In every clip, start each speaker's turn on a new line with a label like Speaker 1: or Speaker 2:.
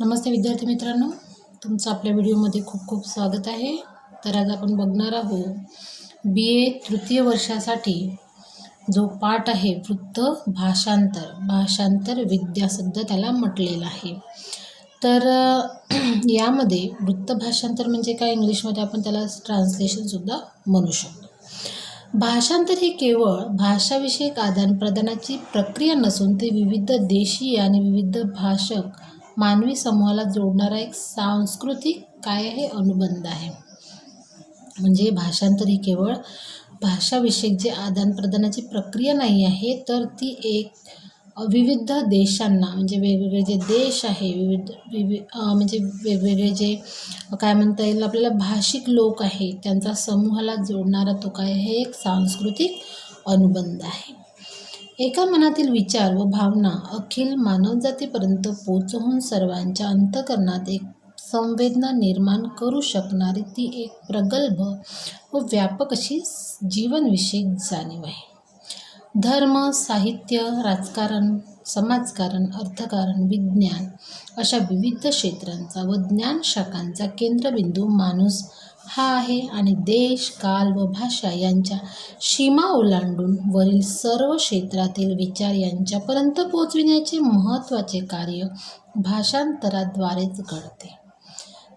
Speaker 1: नमस्ते विद्यार्थी मित्रांनो. तुमचं आपल्या व्हिडिओमध्ये खूप खूप स्वागत आहे. तर आज आपण बघणार आहोत बी ए तृतीय वर्षासाठी जो पाठ आहे वृत्त भाषांतर भाषांतर विद्यासुद्धा त्याला म्हटलेलं आहे. तर यामध्ये वृत्त भाषांतर म्हणजे काय इंग्लिशमध्ये आपण त्याला ट्रान्सलेशनसुद्धा म्हणू शकतो. भाषांतर हे केवळ भाषाविषयक आदानप्रदानाची प्रक्रिया नसून ते विविध देशीय आणि विविध भाषक मानवी समूहाला जोडणारा एक सांस्कृतिक काय आहे? अनुबंध आहे. म्हणजे भाषांतर ही केवळ भाषाविषयक जे आदानप्रदानाची प्रक्रिया नाही आहे तर ती एक विविध देशांना म्हणजे वेगवेगळे जे देश आहे विविध विवि म्हणजे वेगवेगळे जे काय म्हणता येईल आपल्याला भाषिक लोक आहे त्यांचा समूहाला जोडणारा तो काय हे एक सांस्कृतिक अनुबंध आहे. एका मनातील विचार व भावना अखिल मानवजातीपर्यंत पोचवून सर्वांच्या अंतकरणात एक संवेदना निर्माण करू शकणारी ती एक प्रगल्भ व व्यापक अशी जीवनविषयक जाणीव आहे. धर्म साहित्य राजकारण समाजकारण अर्थकारण विज्ञान अशा विविध क्षेत्रांचा व ज्ञानशाखांचा केंद्रबिंदू माणूस हा आहे आणि देश काल व भाषा यांच्या सीमा ओलांडून वरील सर्व क्षेत्रातील विचार यांच्यापर्यंत पोचविण्याचे महत्त्वाचे कार्य भाषांतराद्वारेच घडते.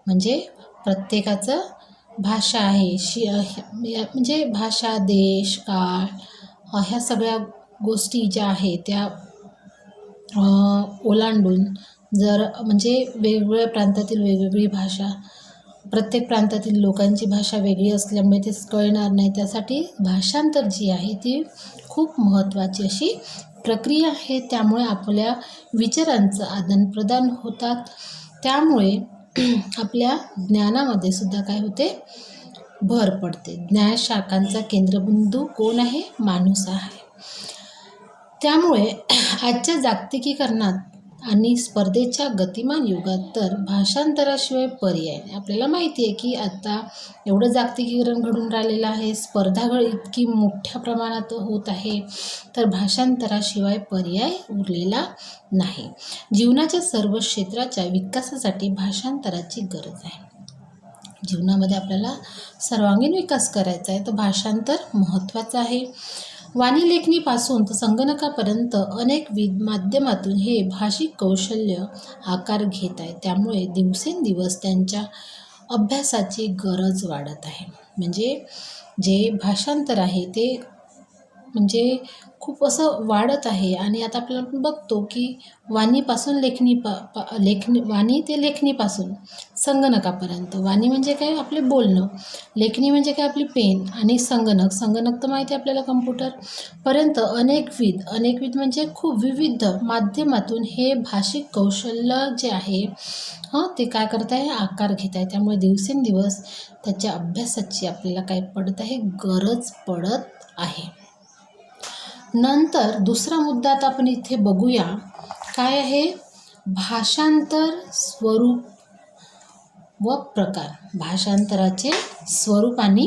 Speaker 1: म्हणजे प्रत्येकाचं भाषा आहे शी म्हणजे भाषा देश काळ ह्या सगळ्या गोष्टी ज्या आहेत त्या ओलांडून जर म्हणजे वेगवेगळ्या प्रांतातील वेगवेगळी भाषा प्रत्येक प्रांतातील लोकांची भाषा वेगळी असल्यामुळे ते कळणार नाही. त्यासाठी भाषांतर जी आहे ती खूप महत्त्वाची अशी प्रक्रिया आहे. त्यामुळे आपल्या विचारांचं आदानप्रदान होतात. त्यामुळे आपल्या ज्ञानामध्ये सुद्धा काय होते? भर पडते. ज्ञानशाखांचा केंद्रबिंदू कोण आहे? माणूस आहे. त्यामुळे आजच्या जागतिकीकरणात आणि स्पर्धेच्या गतिमान युगात तर भाषांतराशिवाय पर्याय नाही. आपल्याला माहिती आहे की आता एवढं जागतिकीकरण घडून राहिलेलं आहे स्पर्धा इतकी मोठ्या प्रमाणात होत आहे तर भाषांतराशिवाय पर्याय उरलेला नाही. जीवनाच्या सर्व क्षेत्राच्या विकासासाठी भाषांतराची गरज आहे. जीवनामध्ये आपल्याला सर्वांगीण विकास करायचा आहे तर भाषांतर महत्त्वाचं आहे. वाणी लेखणीपासून तर संगणकापर्यंत अनेक वि माध्यमातून हे भाषिक कौशल्य आकार घेत आहे. त्यामुळे दिवसेंदिवस त्यांच्या अभ्यासाची गरज वाढत आहे. म्हणजे जे भाषांतर आहे ते म्हणजे खूप असं वाढत आहे. आणि आता आपल्याला आपण बघतो की वाणीपासून लेखणी पा पा लेखणी वाणी ते लेखणीपासून संगणकापर्यंत. वाणी म्हणजे काय? आपले बोलणं. लेखणी म्हणजे काय? आपली पेन आणि संगणक. संगणक तर माहिती आहे आपल्याला कम्प्युटरपर्यंत अनेकविध अनेकविध म्हणजे खूप विविध माध्यमातून हे भाषिक कौशल्य जे आहे हां ते काय करत आहे आकार घेत आहे त्यामुळे दिवसेंदिवस त्याच्या अभ्यासाची आपल्याला काय पडत आहे? गरज पडत आहे. नंतर दुसरा मुद्दा आता आपण इथे बघूया. काय आहे? भाषांतर स्वरूप व प्रकार. भाषांतराचे स्वरूप आणि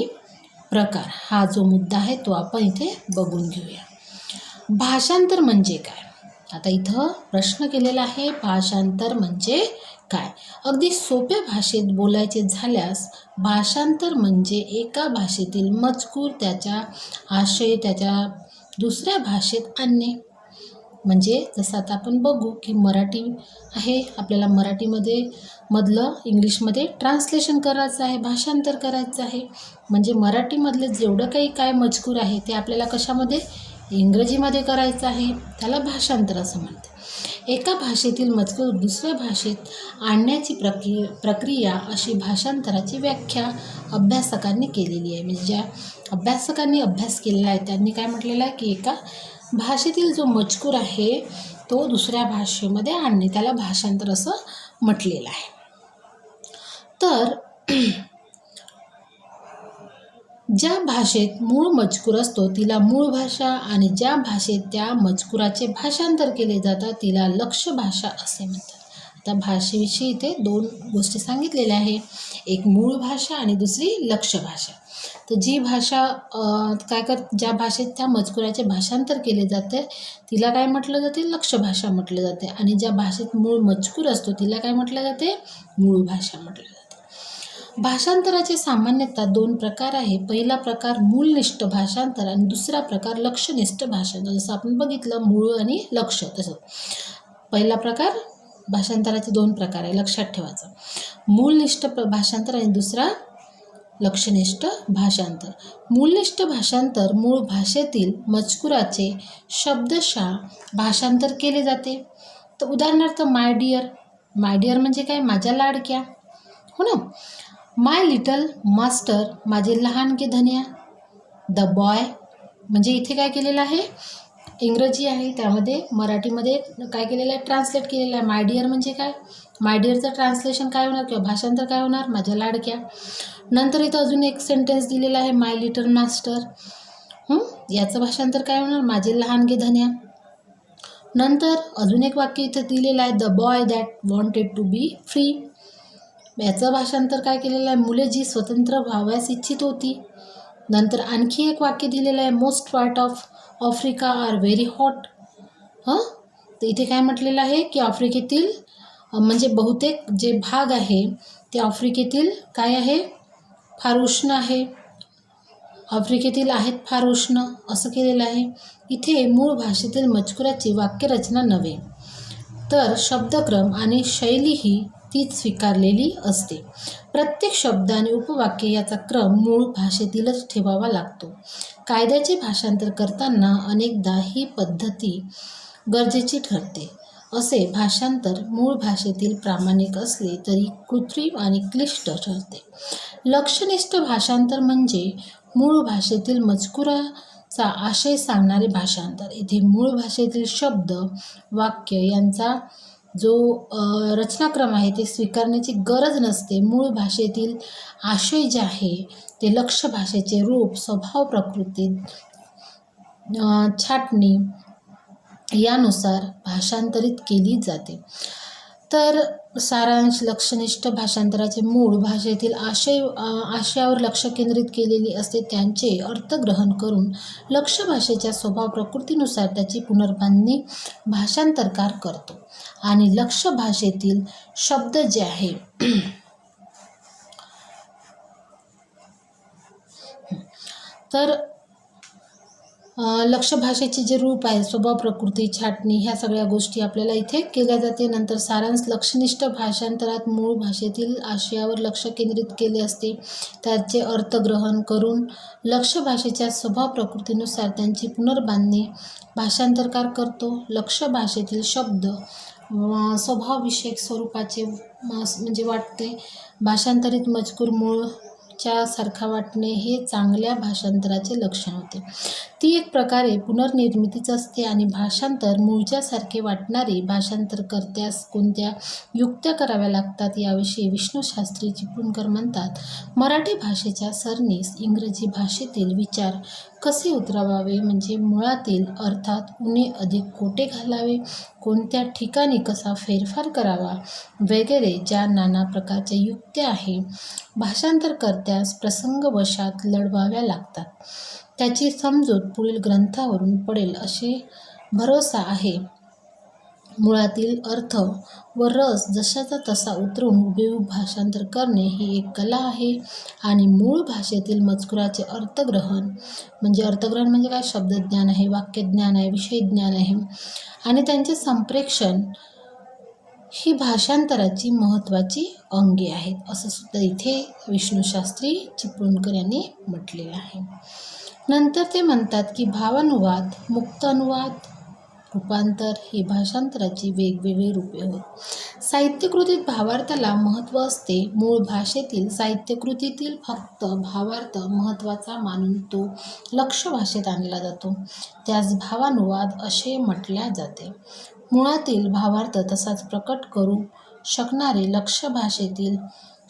Speaker 1: प्रकार. हा जो मुद्दा आहे तो आपण इथे बघून घेऊया. भाषांतर म्हणजे काय? आता इथं प्रश्न केलेला आहे भाषांतर म्हणजे काय? अगदी सोप्या भाषेत बोलायचे झाल्यास भाषांतर म्हणजे एका भाषेतील मजकूर त्याच्या आशय त्याच्या दुसऱ्या भाषेत आणणे. म्हणजे जसं आता आपण बघू की मराठी आहे आपल्याला मराठीमध्ये मधलं इंग्लिशमध्ये ट्रान्सलेशन करायचं आहे भाषांतर करायचं आहे. म्हणजे मराठीमधलं जेवढं काही काय मजकूर आहे ते आपल्याला कशामध्ये? इंग्रजीमध्ये करायचं आहे. त्याला भाषांतर असं म्हणतात. एका भाषेतील मजकूर दुसऱ्या भाषेत आणण्याची प्रक्रिया प्रक्रिया अशी भाषांतराची व्याख्या अभ्यासकांनी केलेली आहे. म्हणजे ज्या अभ्यासकांनी अभ्यास केलेला आहे त्यांनी काय म्हटलेलं आहे की एका भाषेतील जो मजकूर आहे तो दुसऱ्या भाषेमध्ये आणणे त्याला भाषांतर असं म्हटलेलं आहे. तर ज्या भाषेत मूळ मजकूर असतो तिला मूळ भाषा आणि ज्या भाषेत त्या मजकुराचे भाषांतर केले जातात तिला लक्ष्य भाषा असे म्हणतात. आता भाषेविषयी इथे दोन गोष्टी सांगितलेल्या आहे. एक मूळ भाषा आणि दुसरी लक्ष भाषा. तर जी भाषा काय कर ज्या भाषेत त्या मजकुराचे भाषांतर केले जाते तिला काय म्हटलं जाते? लक्ष भाषा म्हटलं जाते. आणि ज्या भाषेत मूळ मजकूर असतो तिला काय म्हटलं जाते? मूळ भाषा म्हटलं जाते. भाषांतराचे सामान्यतः दोन प्रकार आहे. पहिला प्रकार मूलनिष्ठ भाषांतर आणि दुसरा प्रकार लक्षनिष्ठ भाषांतर. जसं आपण बघितलं मूळ आणि लक्ष तसं. पहिला प्रकार भाषांतराचे दोन प्रकार आहे लक्षात ठेवायचं. मूलनिष्ठ प्र भाषांतर आणि दुसरा लक्षनिष्ठ भाषांतर. मूलनिष्ठ भाषांतर मूळ भाषेतील मजकुराचे शब्दशः भाषांतर केले जाते. तर उदाहरणार्थ माय डिअर माय डिअर म्हणजे काय? माझ्या लाडक्या. हो ना? माय लिटल मास्टर माझे लहान के धन्या द बॉय म्हणजे इथे काय केलेलं आहे? इंग्रजी आहे त्यामध्ये मराठीमध्ये काय केलेलं आहे? ट्रान्सलेट केलेलं आहे. माय डिअर म्हणजे काय? माय डिअरचं ट्रान्सलेशन काय होणार किंवा भाषांतर काय होणार? माझ्या लाडक्या. नंतर इथं अजून एक सेंटेन्स दिलेला आहे माय लिटल मास्टर याचं भाषांतर काय होणार? माझे लहान गे धन्या. नंतर अजून एक वाक्य इथं दिलेलं आहे the boy that wanted to be free याचं भाषांतर काय केलेलं आहे? मुले जी स्वतंत्र व्हावयास इच्छित होती. नंतर आणखी एक वाक्य दिलेलं आहे most part of Africa are very hot हां? तर इथे काय म्हटलेलं आहे की आफ्रिकेतील म्हणजे बहुतेक जे भाग आहे ते आफ्रिकेतील काय आहे? फार उष्ण आहे. आफ्रिकेतील आहेत फार उष्ण असं केलेलं आहे. इथे मूळ भाषेतील मजकुराची वाक्यरचना नव्हे. तर शब्दक्रम आणि शैली ही तीच स्वीकारलेली असते. प्रत्येक शब्द आणि उपवाक्य याचा क्रम मूळ भाषेतीलच ठेवावा लागतो. कायद्याचे भाषांतर करताना अनेकदा ही पद्धती गरजेची ठरते. असे भाषांतर मूळ भाषेतील प्रामाणिक असले तरी कृत्रिम आणि क्लिष्ट ठरते. लक्षनिष्ठ भाषांतर म्हणजे मूळ भाषेतील मजकुराचा आशय सांगणारे भाषांतर. इथे मूळ भाषेतील शब्द वाक्य यांचा जो रचनाक्रम आहे ते स्वीकारण्याची गरज नसते. मूळ भाषेतील आशय जे आहे ते लक्ष भाषेचे रूप स्वभाव प्रकृती छाटणी यानुसार भाषांतरित केली जाते. तर सारांश लक्षनिष्ठ भाषांतराचे मूळ भाषेतील आशय आशयावर लक्ष केंद्रित केलेली असते त्यांचे अर्थग्रहण करून लक्ष भाषेच्या स्वभाव प्रकृतीनुसार त्याची पुनर्बांधणी भाषांतरकार करतो. आणि लक्ष भाषेतील शब्द जे आहे तर लक्ष भाषेचे जे रूप आहे स्वभाव प्रकृती छाटणी ह्या सगळ्या गोष्टी आपल्याला इथे केल्या जाते. नंतर सारांश लक्षनिष्ठ भाषांतरात मूळ भाषेतील आशयावर लक्ष केंद्रित केले असते. त्याचे अर्थ ग्रहण करून लक्ष भाषेच्या स्वभाव प्रकृतीनुसार त्यांची पुनर्बांधणी भाषांतरकार करतो. लक्ष भाषेतील शब्द स्वभावविषयक स्वरूपाचे म्हणजे वाटते. भाषांतरित मजकूर मूळ सारखा वाटणे हे चांगल्या भाषांतराचे लक्षण होते. ती एक प्रकारे पुनर्निर्मितीच असते आणि भाषांतर मूळच्यासारखे वाटणारे भाषांतरकर्त्यास कोणत्या युक्त्या कराव्या लागतात याविषयी विष्णूशास्त्री चिपळूणकर म्हणतात मराठी भाषेच्या सरणीस इंग्रजी भाषेतील विचार कसे उतरवावे? म्हणजे मुळातील अर्थात उणे अधिक कोठे घालावे? कोणत्या ठिकाणी कसा फेरफार करावा? वगैरे ज्या नाना प्रकारच्या युक्त्या आहे भाषांतरकर्त्यास प्रसंगवशात लढवाव्या लागतात. त्याची समजूत पुढील ग्रंथावरून पडेल असे भरोसा आहे. मुळातील अर्थ व रस जशाचा तसा उतरून हुबेहूब भाषांतर करणे ही एक कला आहे आणि मूळ भाषेतील मजकुराचे अर्थग्रहण म्हणजे अर्थग्रहण म्हणजे काय? शब्दज्ञान आहे वाक्यज्ञान आहे विषयज्ञान आहे आणि त्यांचे संप्रेक्षण ही भाषांतराची महत्त्वाची अंगे आहेत. असं सुद्धा इथे विष्णूशास्त्री चिपळूणकर यांनी म्हटलेलं आहे. नंतर ते म्हणतात की भावानुवाद मुक्त अनुवाद रूपांतर ही भाषांतराची वेगवेगळी रूपे होत साहित्यकृतीत भावार्थाला महत्त्व असते. मूळ भाषेतील साहित्यकृतीतील फक्त भावार्थ महत्त्वाचा मानून तो लक्ष भाषेत आणला जातो. त्यास भावानुवाद असे म्हटल्या जाते. मुळातील भावार्थ तसाच प्रकट करू शकणारे लक्ष भाषेतील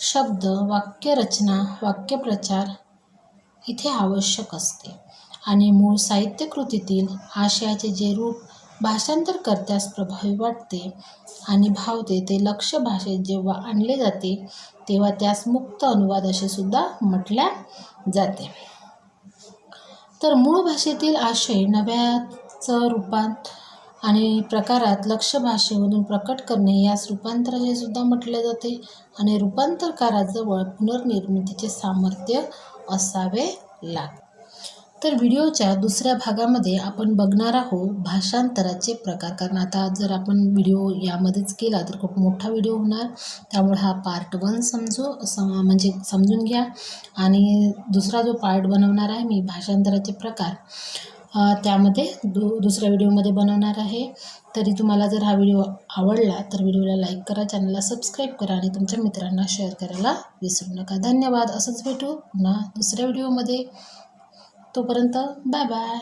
Speaker 1: शब्द वाक्यरचना वाक्यप्रचार इथे आवश्यक असते. आणि मूळ साहित्यकृतीतील आशयाचे जे रूप भाषांतरकर्त्यास प्रभावी वाटते आणि भावते ते लक्ष भाषेत जेव्हा आणले जाते तेव्हा त्यास मुक्त अनुवाद असे सुद्धा म्हटल्या जाते. तर मूळ भाषेतील आशय नव्याचं रूपांत आणि प्रकारात लक्ष भाषेमधून प्रकट करणे यास रूपांतराचे सुद्धा म्हटले जाते आणि रूपांतरकाराजवळ पुनर्निर्मितीचे सामर्थ्य असावे लागते. तर व्हिडिओच्या दुसऱ्या भागामध्ये आपण बघणार आहोत भाषांतराचे प्रकार. कारण आता जर आपण व्हिडिओ यामध्येच केला तर खूप मोठा व्हिडिओ होणार. त्यामुळे हा पार्ट वन समजू सम म्हणजे समजून घ्या. आणि दुसरा जो पार्ट बनवणार आहे मी भाषांतराचे प्रकार त्यामध्ये दु दुसऱ्या व्हिडिओमध्ये बनवणार आहे. तरी तुम्हाला जर हा व्हिडिओ आवडला तर व्हिडिओला लाईक करा चॅनलला सबस्क्राईब करा आणि तुमच्या मित्रांना शेअर करायला विसरू नका. धन्यवाद. असंच भेटू पुन्हा दुसऱ्या व्हिडिओमध्ये. तोपर्यंत बाय बाय.